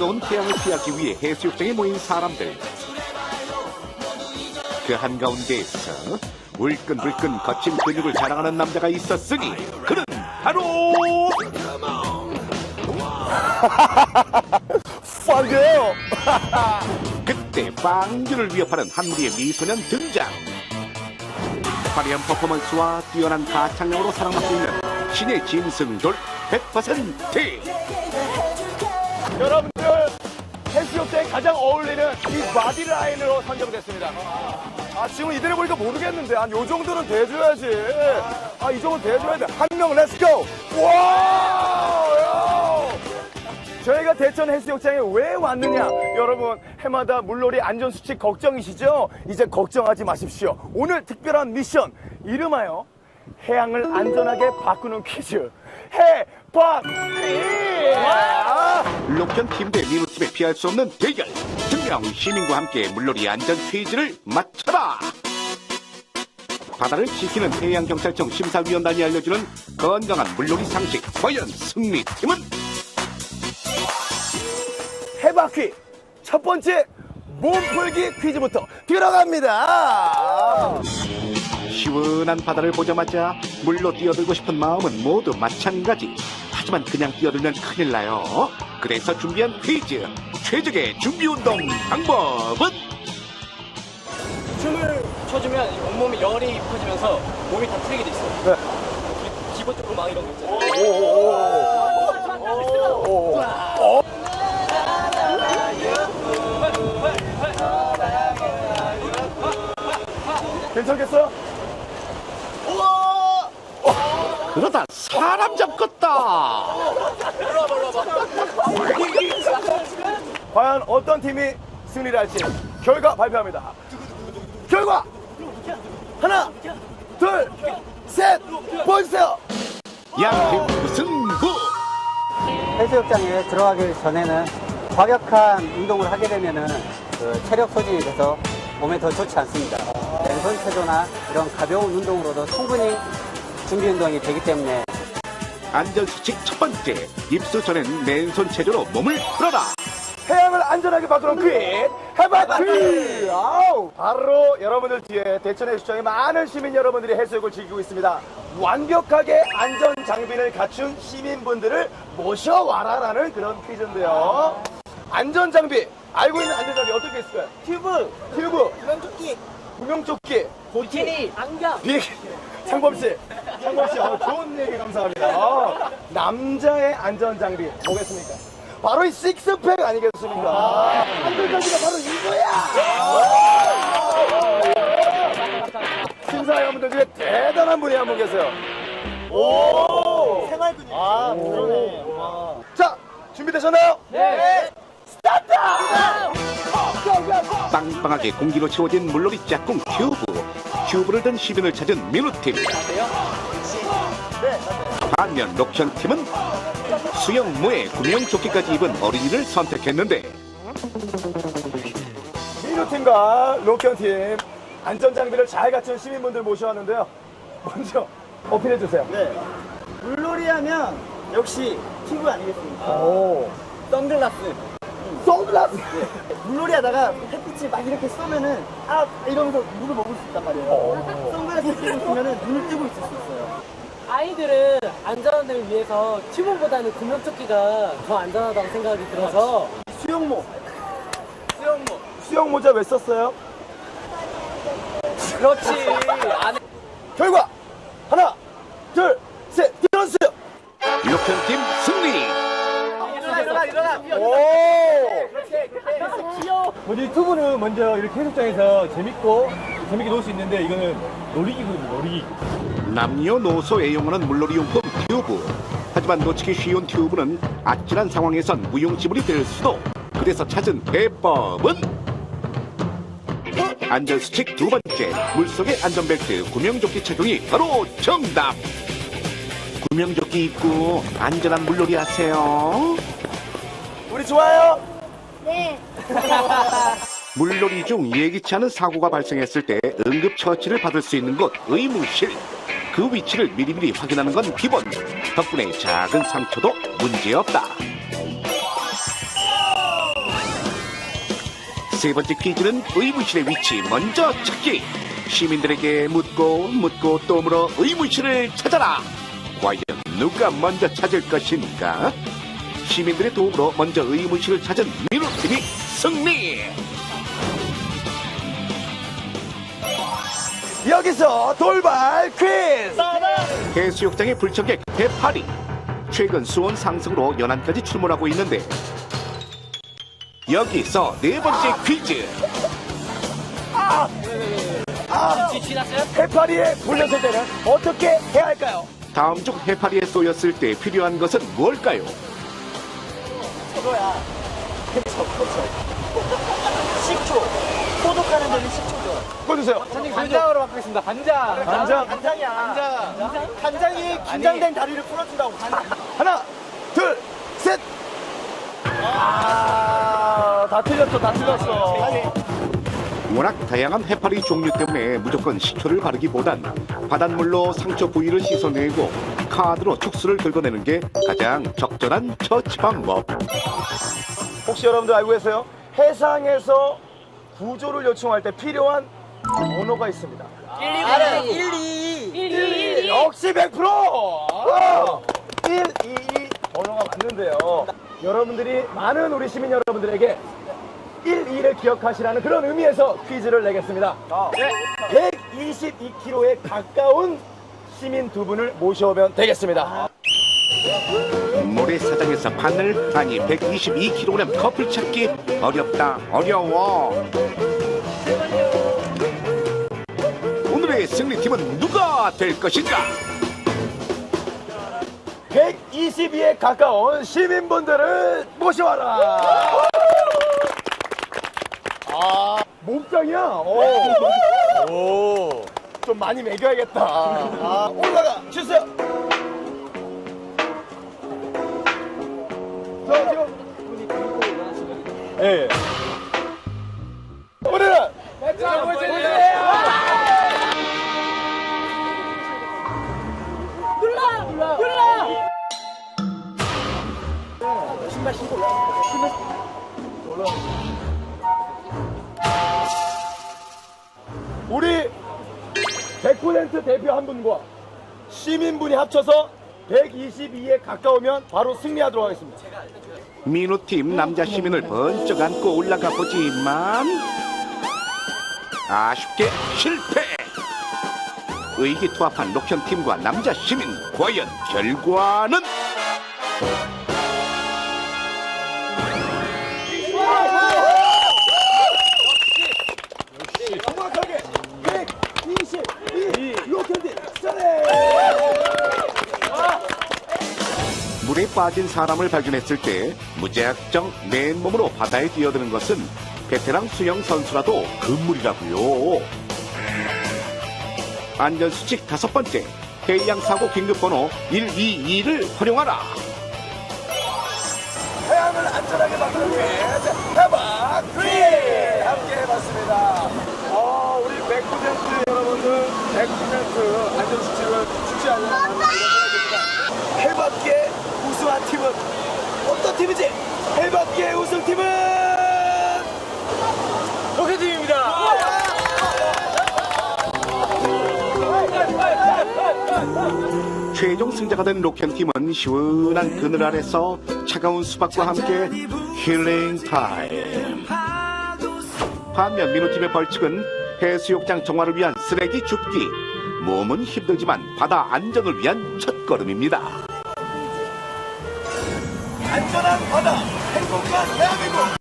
뜨거운 태양을 피하기 위해 해수욕장에 모인 사람들. 그 한가운데에서 울끈불끈 거친 근육을 자랑하는 남자가 있었으니 그는 바로 빵이에요. 그때 빵주를 위협하는 한 무리의 미소년 등장. 화려한 퍼포먼스와 뛰어난 가창력으로 사랑받고 있는 신의 짐승돌 100%. 여러분 들 해수욕장에 가장 어울리는 이 바디 라인으로 선정됐습니다. 아 지금 이대로 보니까 모르겠는데 한 요 정도는 돼줘야지. 아 이 정도 돼줘야 돼. 한 명 렛츠고. 와! 야! 저희가 대천 해수욕장에 왜 왔느냐? 여러분 해마다 물놀이 안전수칙 걱정이시죠? 이제 걱정하지 마십시오. 오늘 특별한 미션 이름하여 해양을 안전하게 바꾸는 퀴즈 해 아! 로션 팀대 민우팀의 피할 수 없는 대결. 증명 시민과 함께 물놀이 안전 퀴즈를 맞춰라. 바다를 지키는 해양경찰청 심사위원단이 알려주는 건강한 물놀이 상식. 과연 승리팀은? 해바퀴 첫 번째 몸풀기 퀴즈부터 들어갑니다. 시원한 바다를 보자마자 물로 뛰어들고 싶은 마음은 모두 마찬가지. 하지만 그냥 뛰어들면 큰일 나요. 그래서 준비한 퀴즈. 최적의 준비 운동 방법은? 춤을 춰주면 온몸에 열이 퍼지면서 몸이 다 풀리게 돼 있어요. 네. 기- 기본적으로 막 이런 거 있잖아요. 괜찮겠어요? 그러다 사람 잡겠다. 과연 어떤 팀이 승리를 할지 결과 발표합니다. 결과 하나, 둘, 셋, 보여주세요. 양팀 승부. 해수욕장에 들어가기 전에는 과격한 운동을 하게 되면은 그 체력 소진이 돼서 몸에 더 좋지 않습니다. 왼손 체조나 이런 가벼운 운동으로도 충분히 준비 운동이 되기 때문에. 안전수칙 첫 번째. 입수 전엔 맨손 체조로 몸을 풀어라. 해양을 안전하게 바꾸는 퀴즈 해바퀴 아우 바로 여러분들 뒤에 대천 해수욕장에 많은 시민 여러분들이 해수욕을 즐기고 있습니다. 완벽하게 안전 장비를 갖춘 시민분들을 모셔와라라는 그런 퀴즈인데요. 안전 장비 알고 있는 안전 장비 어떤 게 있을까요? 튜브! 튜브. 구명조끼! 구명조끼. 비키니, 안경. 비 상범 씨, 상범 씨, 어, 좋은 얘기 감사합니다. 어, 남자의 안전 장비 뭐겠습니까? 바로 이 식스팩 아니겠습니까? 안전 장비가 바로 이거야. 심사 여러분들 중에 대단한 분이 한 분 계세요. 오, 생활 근육. 아, 그러네. 자, 준비되셨나요? 네. 스타트! 빵빵하게 공기로 채워진 물놀이 짝꿍 튜브. 튜브를 든 시민을 찾은 민우팀. 반면 록션팀은 수영모에 구명조끼까지 입은 어린이를 선택했는데 민우팀과 로키언팀 안전 장비를 잘 갖춘 시민분들 모셔왔는데요. 먼저 어필해주세요. 네. 물놀이 하면 역시 튜브 아니겠습니까? 오. 선글라스. 선글라스! 물놀이 하다가 햇빛이 막 이렇게 쏘면은 아 이러면서 물을 먹을 수 있단 말이에요. 선글라스 끼고 있으면은 눈을 뜨고 있을 수 있어요. 아이들은 안전을 위해서 튜브보다는 구명조끼가 더 안전하다고 생각이 들어서 수영모. 수영모. 수영 모자 왜 썼어요? 그렇지. 안에 결과! 하나, 둘, 셋, 일어나주세요! 록션팀 승리! 오! 먼저 유튜브는 먼저 이렇게 해수욕장에서 재밌고 재밌게 놀 수 있는데 이거는 놀이기구입니다 놀이기구 남녀노소 애용하는 물놀이용품 튜브. 하지만 놓치기 쉬운 튜브는 아찔한 상황에선 무용지물이 될 수도. 그래서 찾은 해법은 안전수칙 두 번째 물속의 안전벨트 구명조끼 착용이 바로 정답. 구명조끼 입고 안전한 물놀이 하세요. 우리 좋아요? 물놀이 중 예기치 않은 사고가 발생했을 때 응급 처치를 받을 수 있는 곳 의무실. 그 위치를 미리미리 확인하는 건 기본. 덕분에 작은 상처도 문제없다. 세 번째 퀴즈는 의무실의 위치 먼저 찾기. 시민들에게 묻고 묻고 또 물어 의무실을 찾아라. 과연 누가 먼저 찾을 것인가? 시민들의 도움으로 먼저 의무실을 찾은 민호팀이 승리! 여기서 돌발 퀴즈! 해수욕장의 불청객 해파리. 최근 수온 상승으로 연안까지 출몰하고 있는데 여기서 네 번째 퀴즈. 해파리에 불렸을 때는 어떻게 해야 할까요? 다음 중 해파리에 쏘였을 때 필요한 것은 뭘까요? 저거야. 그쵸, 그쵸. 식초. 소독하는 데는 식초 죠. 보여주세요. 간장으로 바꾸겠습니다. 간장. 간장. 간장이야. 간장. 간장이 긴장된 다리를 풀어준다고. 하나, 둘, 셋! 아, 다 틀렸어, 다 틀렸어. 워낙 다양한 해파리 종류 때문에 무조건 식초를 바르기보단 바닷물로 상처 부위를 씻어내고 카드로 촉수를 긁어내는 게 가장 적절한 처치 방법. 혹시 여러분들 알고 계세요? 해상에서 구조를 요청할 때 필요한 번호가 있습니다. 1, 1, 2. 1, 2, 역시 100%! 어! 1, 2, 2 번호가 맞는데요. 여러분들이 많은 우리 시민 여러분들에게 1, 2를 기억하시라는 그런 의미에서 퀴즈를 내겠습니다. 122km에 가까운 시민 두 분을 모셔오면 되겠습니다. 모래사장에서 바늘 아니 122kg 커플 찾기 어렵다 어려워. 승리팀은 누가 될 것인가? 122에 가까운 시민분들을 모셔와라. 아, 몸짱이야. 오. 오. 좀 많이 먹여야겠다. 아, 올라가 주세요. 저 지금. 예. 오 100% 대표 한 분과 시민분이 합쳐서 122에 가까우면 바로 승리하도록 하겠습니다. 민우팀 남자 시민을 번쩍 안고 올라가 보지만 아쉽게 실패. 의기투합한 녹현팀과 남자 시민 과연 결과는? 물에 빠진 사람을 발견했을 때 무작정 맨몸으로 바다에 뛰어드는 것은 베테랑 수영 선수라도 금물이라고요. 안전수칙 다섯 번째 해양 사고 긴급번호 122를 활용하라. 해양을 안전하게 만드는 퀴즈 해봐 퀴즈 함께 해봤습니다. 어, 우리 100% 여러분들 100% 안전수칙을 지키지 않는 해봤기에 우승한 팀은 어떤 팀이지? 해봤기의 우승팀은 로켓팀입니다. 최종 승자가 된 로켄팀은 시원한 그늘 아래서 차가운 수박과 함께 힐링 타임. 반면 민호팀의 벌칙은 해수욕장 정화를 위한 쓰레기 줍기. 몸은 힘들지만 바다 안전을 위한 첫걸음입니다. 안전한 바다 행복한 대한민국